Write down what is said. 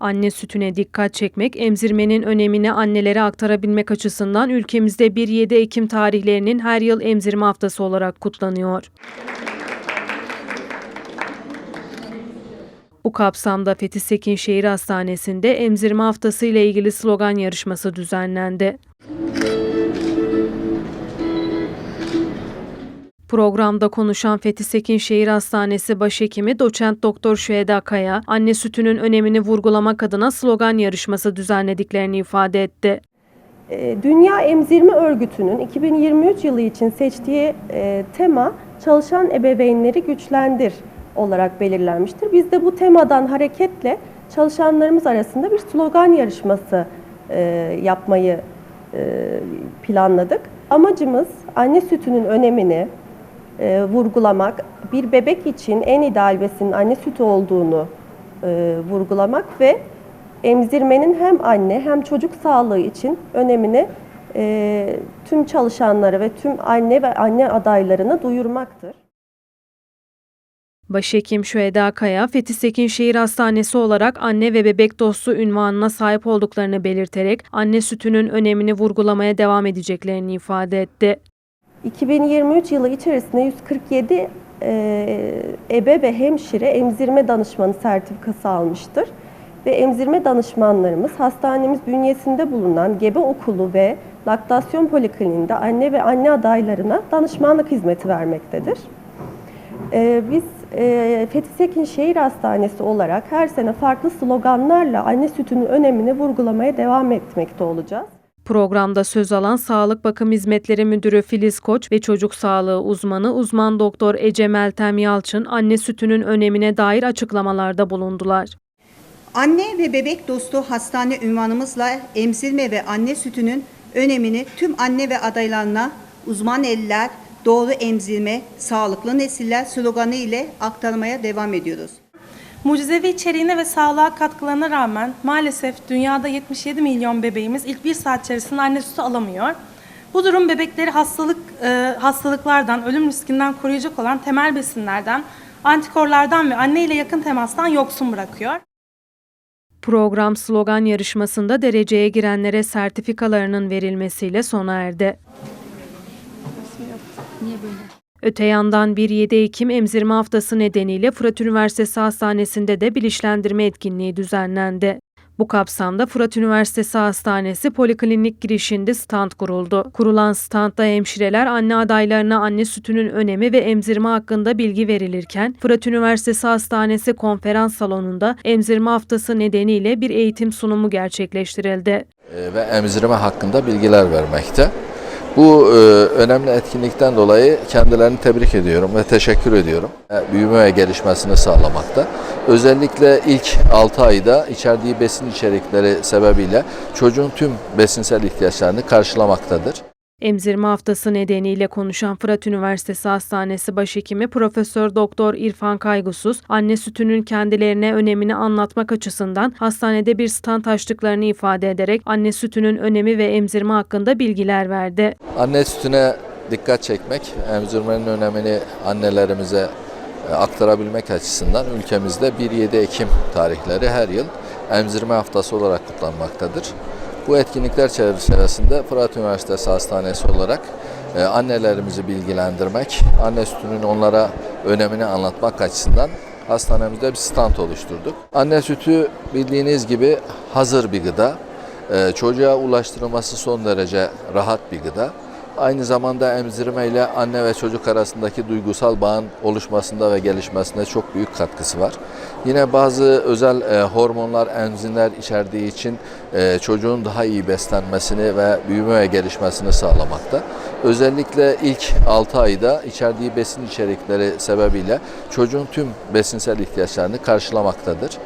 Anne sütüne dikkat çekmek, emzirmenin önemini annelere aktarabilmek açısından ülkemizde 1-7 Ekim tarihlerinin her yıl emzirme haftası olarak kutlanıyor. Bu kapsamda Fethi Sekin Şehir Hastanesi'nde emzirme haftası ile ilgili slogan yarışması düzenlendi. Programda konuşan Fethi Sekin Şehir Hastanesi Başhekimi Doçent Doktor Şüheda Kaya, anne sütünün önemini vurgulamak adına slogan yarışması düzenlediklerini ifade etti. E, Dünya Emzirme Örgütü'nün 2023 yılı için seçtiği e, tema çalışan ebeveynleri güçlendir olarak belirlenmiştir. Biz de bu temadan hareketle çalışanlarımız arasında bir slogan yarışması e, yapmayı e, planladık. Amacımız anne sütünün önemini e, vurgulamak, bir bebek için en ideal besinin anne sütü olduğunu e, vurgulamak ve emzirmenin hem anne hem çocuk sağlığı için önemini e, tüm çalışanlara ve tüm anne ve anne adaylarına duyurmaktır. Başhekim Şüheda Kaya, Fethi Sekin Şehir Hastanesi olarak anne ve bebek dostu ünvanına sahip olduklarını belirterek anne sütünün önemini vurgulamaya devam edeceklerini ifade etti. 2023 yılı içerisinde 147 e, ebe ve hemşire emzirme danışmanı sertifikası almıştır. Ve emzirme danışmanlarımız hastanemiz bünyesinde bulunan gebe okulu ve laktasyon polikliniğinde anne ve anne adaylarına danışmanlık hizmeti vermektedir. E, biz e, Şehir Hastanesi olarak her sene farklı sloganlarla anne sütünün önemini vurgulamaya devam etmekte olacağız. Programda söz alan Sağlık Bakım Hizmetleri Müdürü Filiz Koç ve çocuk sağlığı uzmanı uzman doktor Ece Meltem Yalçın anne sütünün önemine dair açıklamalarda bulundular. Anne ve bebek dostu hastane ünvanımızla emzirme ve anne sütünün önemini tüm anne ve adaylarına uzman eller, doğru emzirme, sağlıklı nesiller sloganı ile aktarmaya devam ediyoruz. Mucizevi içeriğine ve sağlığa katkılarına rağmen maalesef dünyada 77 milyon bebeğimiz ilk bir saat içerisinde anne sütü alamıyor. Bu durum bebekleri hastalık e, hastalıklardan, ölüm riskinden koruyacak olan temel besinlerden, antikorlardan ve anne ile yakın temastan yoksun bırakıyor. Program slogan yarışmasında dereceye girenlere sertifikalarının verilmesiyle sona erdi. Öte yandan 1-7 Ekim emzirme haftası nedeniyle Fırat Üniversitesi Hastanesi'nde de bilinçlendirme etkinliği düzenlendi. Bu kapsamda Fırat Üniversitesi Hastanesi poliklinik girişinde stand kuruldu. Kurulan standda hemşireler anne adaylarına anne sütünün önemi ve emzirme hakkında bilgi verilirken Fırat Üniversitesi Hastanesi konferans salonunda emzirme haftası nedeniyle bir eğitim sunumu gerçekleştirildi. e, ve emzirme hakkında bilgiler vermekte. Bu e, önemli etkinlikten dolayı kendilerini tebrik ediyorum ve teşekkür ediyorum. E, Büyüme ve gelişmesini sağlamakta. Özellikle ilk 6 ayda içerdiği besin içerikleri sebebiyle çocuğun tüm besinsel ihtiyaçlarını karşılamaktadır. Emzirme haftası nedeniyle konuşan Fırat Üniversitesi Hastanesi Başhekimi Profesör Doktor İrfan Kaygusuz, anne sütünün kendilerine önemini anlatmak açısından hastanede bir stand açtıklarını ifade ederek anne sütünün önemi ve emzirme hakkında bilgiler verdi. Anne sütüne dikkat çekmek, emzirmenin önemini annelerimize e, aktarabilmek açısından ülkemizde 1-7 Ekim tarihleri her yıl emzirme haftası olarak kutlanmaktadır. Bu etkinlikler çerçevesinde Fırat Üniversitesi Hastanesi olarak e, annelerimizi bilgilendirmek, anne sütünün onlara önemini anlatmak açısından hastanemizde bir stand oluşturduk. Anne sütü bildiğiniz gibi hazır bir gıda. E, Çocuğa ulaştırılması son derece rahat bir gıda. Aynı zamanda emzirme ile anne ve çocuk arasındaki duygusal bağın oluşmasında ve gelişmesinde çok büyük katkısı var. Yine bazı özel e, hormonlar, enzimler içerdiği için e, çocuğun daha iyi beslenmesini ve büyüme ve gelişmesini sağlamakta. Özellikle ilk 6 ayda içerdiği besin içerikleri sebebiyle çocuğun tüm besinsel ihtiyaçlarını karşılamaktadır.